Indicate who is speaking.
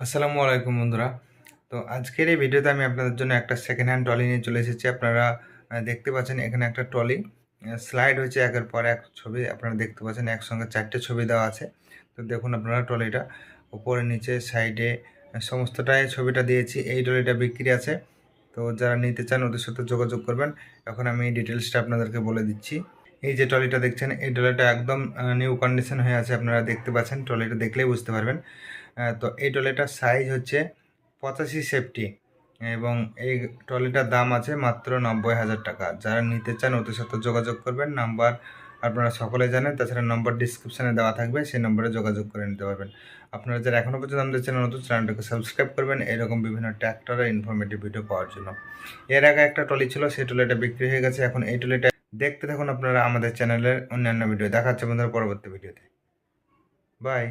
Speaker 1: আসসালামু আলাইকুম বন্ধুরা। তো আজকের এই ভিডিওতে আমি আপনাদের জন্য একটা সেকেন্ড হ্যান্ড ট্রলি নিয়ে চলে এসেছি। আপনারা দেখতে পাচ্ছেন এখানে একটা ট্রলি স্লাইড হয়েছে একের পর এক ছবি। আপনারা দেখতে পাচ্ছেন একসঙ্গে চারটে ছবি দেওয়া আছে। তো দেখুন আপনারা ট্রলিটা উপরে, নিচে সাইডে সমস্তটাই ছবিটা দিয়েছি। এই ট্রলিটা বিক্রি আছে। তো যারা নিতে চান ওদের সাথে যোগাযোগ করবেন। এখন আমি ডিটেলসটা আপনাদেরকে বলে দিচ্ছি। এই যে ট্রলিটা দেখছেন, এই ট্রলিটা একদম নিউ কন্ডিশন হয়ে আছে, আপনারা দেখতে পাচ্ছেন, ট্রলিটা দেখলেই বুঝতে পারবেন। তো এই ট্রলিটার সাইজ হচ্ছে পঁচাশি সেফটি এবং এই ট্রলিটার দাম আছে মাত্র নব্বই হাজার টাকা। যারা নিতে চান, ওদের সাথে যোগাযোগ করবেন। নাম্বার আপনারা সকলে জানেন, তাছাড়া নম্বর ডিসক্রিপশানে দেওয়া থাকবে, সেই নম্বরে যোগাযোগ করে নিতে পারবেন। আপনারা যারা এখনও পর্যন্ত আমাদের চ্যানেল নতুন চ্যানেলটাকে সাবস্ক্রাইব করবেন। এরকম বিভিন্ন ট্র্যাক্টরের ইনফরমেটিভ ভিডিও পাওয়ার জন্য। এর আগে একটা ট্রলি ছিল, সেই ট্রলিটা বিক্রি হয়ে গেছে। এখন এই ট্রলিটা দেখতে থাকুন আপনারা আমাদের চ্যানেলের অন্যান্য ভিডিও। দেখাচ্ছে বন্ধুরা পরবর্তী ভিডিওতে। বাই